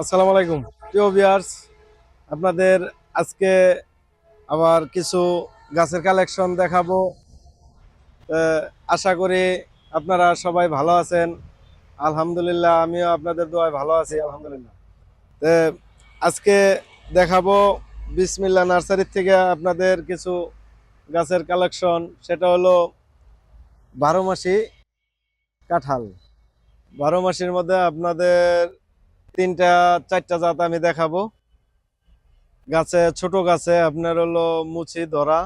আসসালামু আলাইকুম। প্রিয় ভিউয়ার্স আপনাদের আজকে আবার কিছু গাছের কালেকশন দেখাবো। আশা করি আপনারা সবাই ভালো আছেন। আলহামদুলিল্লাহ, আমিও আপনাদের দোয়ায় ভালো আছি, আলহামদুলিল্লাহ। আজকে দেখাবো বিসমিল্লা নার্সারির থেকে আপনাদের কিছু গাছের কালেকশন সেটা হলো বারো মাসি কাঁঠাল। বারো মাসির মধ্যে আপনাদের তিনটা, চারটা জাত আমি দেখাবো। গাছে, ছোট গাছে আপনার হলো মুচি, ধরা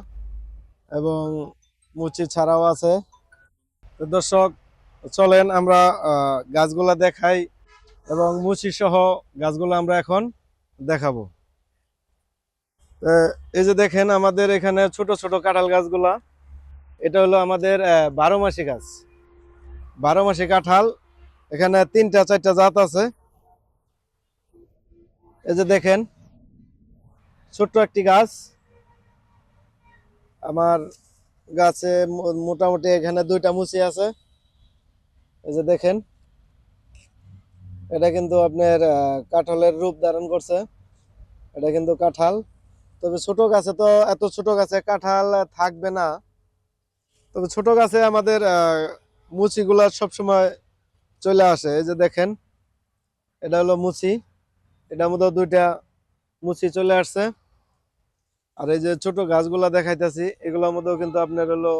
এবং মুচি ছাড়াও আছে। দর্শক, চলেন আমরা গাছগুলা দেখাই এবং মুচি সহ গাছগুলো আমরা এখন দেখাবো। এই যে দেখেন আমাদের এখানে ছোট ছোট কাঁঠাল গাছগুলা। এটা হলো আমাদের বারো মাসি গাছ। বারো মাসি কাঁঠাল। এখানে তিনটা, চারটা জাত আছে। এই যে দেখেন, ছোট্ট একটি গাছ। আমার গাছে মোটামুটি এখানে দুইটা মুচি আছে। এই যে দেখেন, এটা কিন্তু আপনার কাঁঠালের রূপ ধারণ করছে। এটা কিন্তু কাঁঠাল। তবে ছোট গাছে তো এত ছোট গাছে কাঁঠাল থাকবে না। তবে ছোট গাছে আমাদের মুচিগুলা সবসময় চলে আসে। এই যে দেখেন, এটা হলো মুচি। এটার মধ্যে দুইটা মুচি চলে আসছে। আর এই যে ছোট গাছগুলা দেখাইতেছি, এগুলোর মধ্যেও কিন্তু আপনার হলো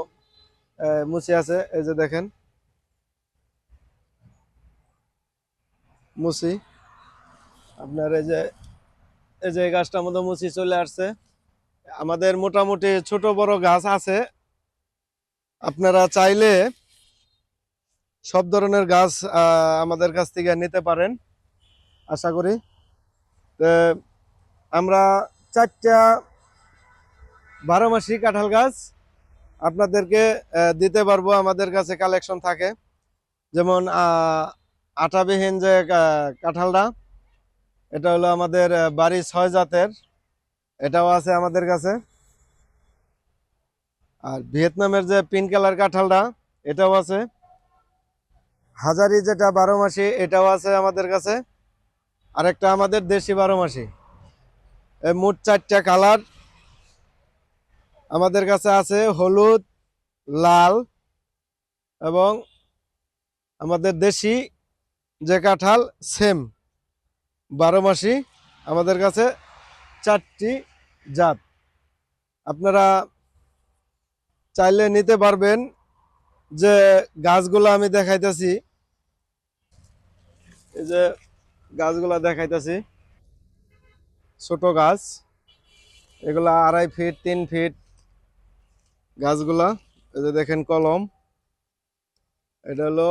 মুচি আছে। এই যে দেখেন, মুচি। আপনার এই যে এই যে এই গাছটার মধ্যে মুচি চলে আসছে। আমাদের মোটামুটি ছোট বড় গাছ আছে। আপনারা চাইলে সব ধরনের গাছ আমাদের কাছ থেকে নিতে পারেন। আশা করি। আমরা চারটা বারো মাসি কাঁঠাল গাছ আপনাদেরকে দিতে পারব। আমাদের কাছে কালেকশন থাকে। যেমন আটাবিহীন যে কাঁঠালটা এটা হলো আমাদের বাড়ি ছয় জাতের। এটাও আছে আমাদের কাছে। আর ভিয়েতনামের যে পিঙ্ক কালার কাঁঠালটা, এটাও আছে। হাজারি যেটা বারো মাসি, এটাও আছে আমাদের কাছে। আরেকটা আমাদের দেশি বারো মাসি। এই মোট চারটা কালার আমাদের কাছে আছে, হলুদ, লাল এবং আমাদের দেশি যে কাঁঠাল, সেম। বারো মাসি, আমাদের কাছে চারটি জাত। আপনারা চাইলে নিতে পারবেন যে গাছগুলো আমি দেখাইতেছি। এই যে গাছগুলা দেখাইতেছি। ছোট গাছ, এগুলা আড়াই ফিট, তিন ফিট গাছগুলা। এই যে দেখেন কলম। এটা হলো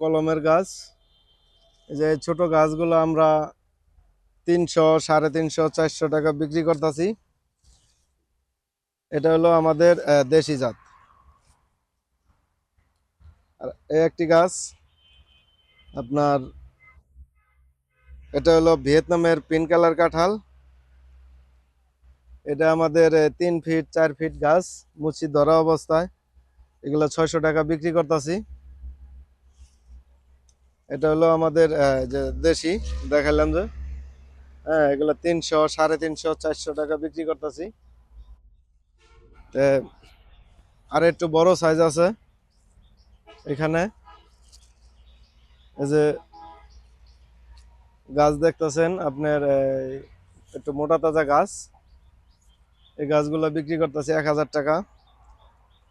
কলমের গাছ। এই যে ছোট গাছগুলো আমরা তিনশো, সাড়ে তিনশো, চারশো টাকা বিক্রি করতেছি। এটা হলো আমাদের দেশি জাত। আর এই একটি গাছ, আপনার এটা হলো ভিয়েতনামের পিন কালার কাঁঠাল। এটা আমাদের তিন ফিট, চার ফিট গাছ, মুচি ধরা অবস্থায়। এগুলো ছয়শো টাকা বিক্রি করতেছি। এটা হলো আমাদের যে দেশি দেখালাম যে। হ্যাঁ এগুলো তিনশো, সাড়ে তিনশো, চারশো টাকা বিক্রি করতেছি। আর একটু বড় সাইজ আছে। এখানে এই যে গাছ দেখতেছেন, আপনার একটু মোটা তাজা গাছ। এই গাছগুলো বিক্রি করতেছি এক হাজার টাকা।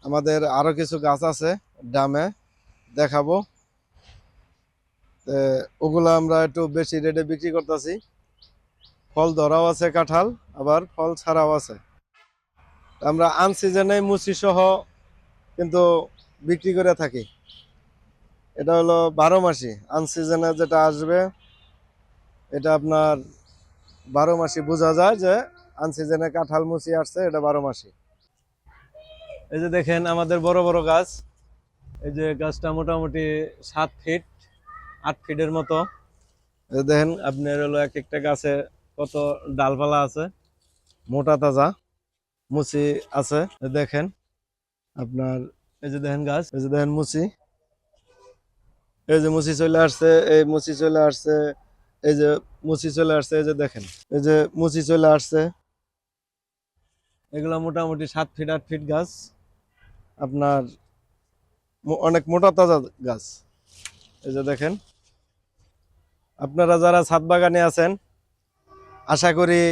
আমাদের আরও কিছু গাছ আছে দামে দেখাবো। ওগুলো আমরা একটু বেশি রেটে বিক্রি করতেছি। ফল ধরাও আছে কাঁঠাল, আবার ফল ছাড়াও আছে। আমরা আনসিজনে মুচি সহ কিন্তু বিক্রি করে থাকি। এটা হলো বারো মাসি আনসিজনে যেটা আসবে, এটা আপনার বারো মাসি বোঝা যায় যে আনসিজনে কাঁঠাল মুচি আসছে, এটা বারো মাসি। এই যে দেখেন আমাদের বড় বড় গাছ, এই যে গাছটা মোটামুটি সাত ফিট আট ফিটের মতো। দেখেন, আপনার হলো এক একটা গাছে কত ডালপালা আছে? মোটা তাজা মুচি আছে দেখেন আপনার, এই যে দেখেন গাছ, এই যে দেখেন মুচি। এই যে মুচি চলে আসছে, এই মুচি চলে আসছে, এই যে মুচি চলে আসছে, এই যে দেখেন, এই যে মুচি চলে আসছে। এগুলো মোটামুটি সাত ফিট, আট ফিট গাছ। আপনার অনেক মোটা তাজা গাছ। এই যে দেখেন, আপনারা যারা ছাদ বাগানে আছেন আশা করি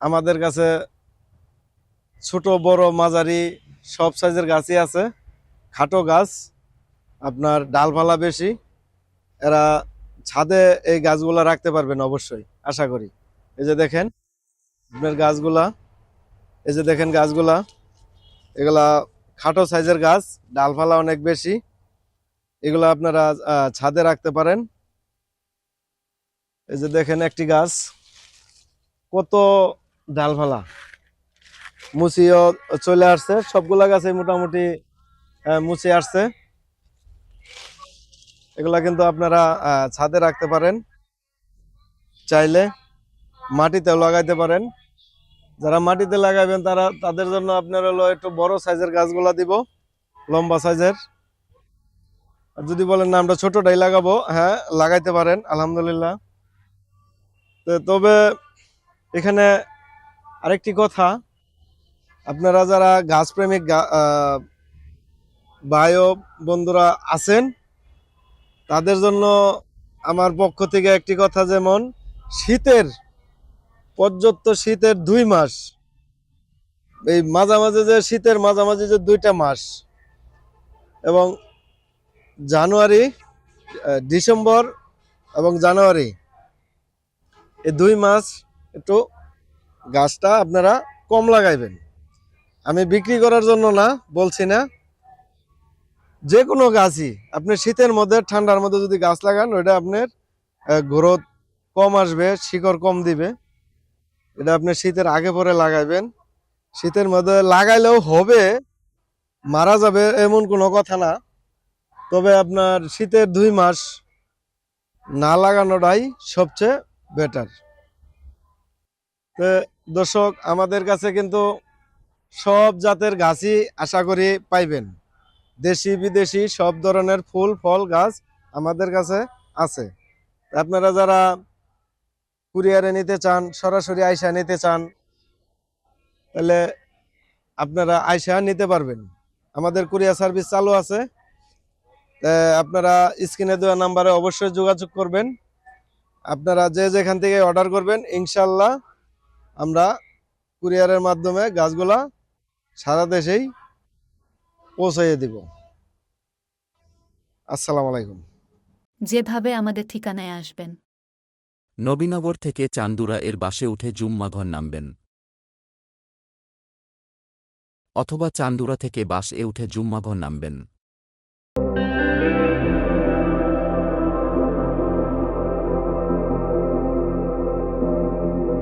আমাদের কাছে ছোট, বড়, মাঝারি, সব সাইজের গাছই আছে। খাটো গাছ, আপনার ডালপালা বেশি, এরা ছাদে এই গাছগুলা রাখতে পারবেন অবশ্যই, আশা করি। এই যে দেখেন, আপনার গাছগুলা, এই যে দেখেন গাছগুলা, এগুলা খাটো সাইজের গাছ, ডালপালা অনেক বেশি, এগুলা আপনারা ছাদে রাখতে পারেন। এই যে দেখেন একটি গাছ। কত ডাল ডালপালা? মুচিও চলে আসছে। সবগুলা গাছে মোটামুটি মুচি আসছে। এগুলা কিন্তু আপনারা ছাদে রাখতে পারেন। চাইলে মাটিতেও লাগাইতে পারেন। যারা মাটিতে লাগাবেন, তারা, তাদের জন্য আপনার হলো একটু বড় সাইজের গাছগুলা দিব। লম্বা সাইজের। আর যদি বলেন, না, আমরা ছোটটাই লাগাবো হ্যাঁ লাগাইতে পারেন, আলহামদুলিল্লাহ। তবে এখানে আরেকটি কথা। আপনারা যারা গাছপ্রেমিক আহ, বন্ধুরা আছেন তাদের জন্য আমার পক্ষ থেকে একটি কথা যেমন শীতের পর্যাপ্ত শীতের দুই মাস। এই মাঝামাঝি যে শীতের মাঝামাঝি যে দুইটা মাস এবং জানুয়ারি ডিসেম্বর এবং জানুয়ারি এই দুই মাস একটু গাছটা আপনারা কম লাগাইবেন। আমি বিক্রি করার জন্য না, বলছি না। যে কোনো গাছই, আপনি শীতের মধ্যে, ঠান্ডার মধ্যে যদি গাছ লাগান ওটা আপনার গ্রোথ কম আসবে, শিকড় কম দিবে। এটা আপনি শীতের আগে পরে লাগাইবেন। শীতের মধ্যে লাগাইলেও হবে, মারা যাবে এমন কোনো কথা না। তবে আপনার শীতের দুই মাস না লাগানোটাই সবচেয়ে বেটার দর্শক, আমাদের কাছে কিন্তু সব জাতের গাছই আশা করি পাইবেন। দেশি, বিদেশি সব ধরনের ফুল, ফল, গাছ আমাদের কাছে আছে। আপনারা যারা কুরিয়ারে নিতে চান, সরাসরি আয়সা নিতে চান, তাহলে আপনারা আয়সা নিতে পারবেন। আমাদের কুরিয়ার সার্ভিস চালু আছে। আপনারা স্ক্রিনে দেওয়া নাম্বারে অবশ্যই যোগাযোগ করবেন। আপনারা যে যেখান থেকে অর্ডার করবেন, ইনশাল্লাহ আমরা কুরিয়ারের মাধ্যমে গাছগুলা সারা দেশেই পৌঁছাইয়ে দিব। আসসালামু আলাইকুম। যেভাবে আমাদের ঠিকানায় আসবেন। নবীনগর থেকে চান্দুরা এর বাসে উঠে জুম্মাঘর নামবেন। অথবা চান্দুরা থেকে বাস এ উঠে জুম্মাঘর নামবেন।